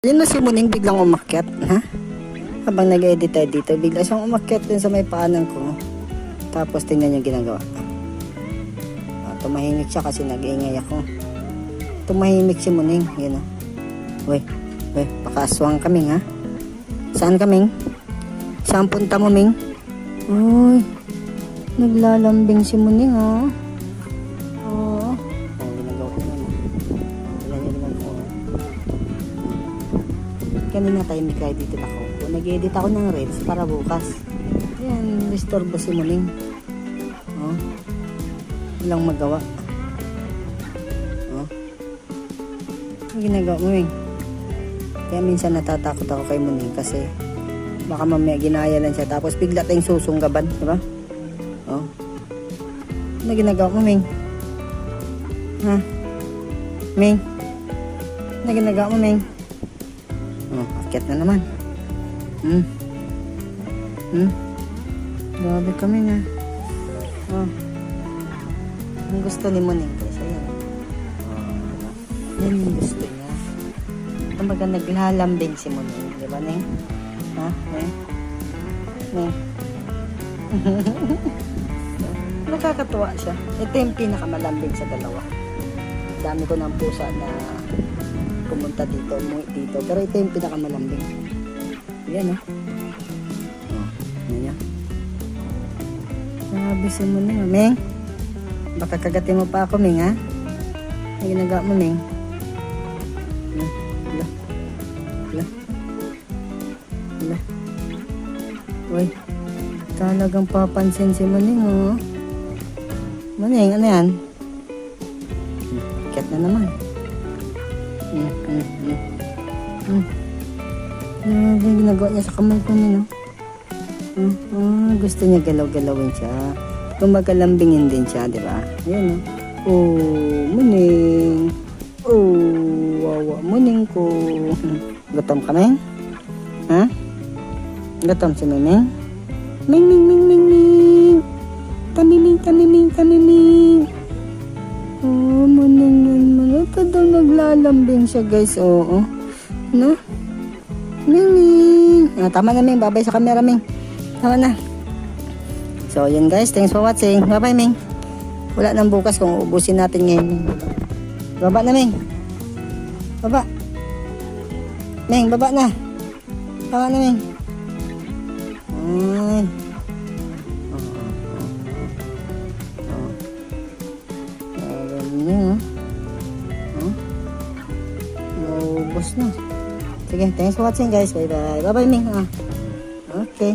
Yun na si Muning biglang umakyat, ha? Habang nag-edit tayo dito, bigla siyang umakyat dun sa may paanan ko. Tapos tingnan niyo ginagawa. Ah, tumahimik siya kasi nag-iingay ako. Tumahimik si Muning, yun o. Uy, uy, baka aswang kaming ha? Saan kaming? Saan punta mo, Ming? Uy, naglalambing si Muning ha? Kanina may kaya dito ako. Nag-edit ako ng reels para bukas. Yan, disturbo si Muning. Oh. Walang magawa. Oh. Ang ginagawa mo, Ming? Kaya minsan natatakot ako kay Muning kasi baka mamaya ginaya lang siya tapos bigla tayong susunggaban, di ba? Oh. Ano ginagawa mo, Ming? Ha? Ming? Ano ginagawa mo, Ming? Oh, akyat na naman. Hmm. Hmm. Grabe kami nga. Oh. Ang gusto ni Moning kasi yan. Oh, yan yung gusto niya. Kumbaga naglalambing si Moning. Di ba, Neng? Ha? Neng? Neng? Nakakatuwa siya. Ito yung pinakamalambing sa dalawa. Dami ko ng pusa na pumunta dito, umuwi dito. Pero ito yung pinakamalambing. Yan, oh. Oh, ano niya? Sabi si mo na, Meng. Baka kagatin mo pa ako, Meng, ha? Ano ginagawa mo, Meng? Hmm, Wala. Wala. Wala. Uy. Talagang papansin si Maning, oh. Maning, ano yan? Hmm, Kat na naman. Hmm, hmm, hmm. Hmm. Ginagawa niya sa kamay ko niya, no? Hmm, ah, gusto niya galaw-galawin siya. Kumbaga lambingin din siya, di ba? Ayan, no? Oh, muning. Oh, wawa, muning ko. Gutom ka, Meng? Ha? Gutom si Meng? Ming, ming, ming, ming, ming. Tamiming, tamiming, tamiming. Naglalambing siya, guys. Oo. No? Ming. Ah, tama na, Ming. Babay sa camera, Ming. Tama na. So, yun guys. Thanks for watching. Bye-bye, Ming. Wala nang bukas kung ubusin natin ngayon. Ming. Baba na, Ming. Baba. Ming, baba na. Baba na, Ming. Ay. Naubos na. Sige, thanks for watching guys. Bye-bye. Bye-bye, Ming. Ah. Okay.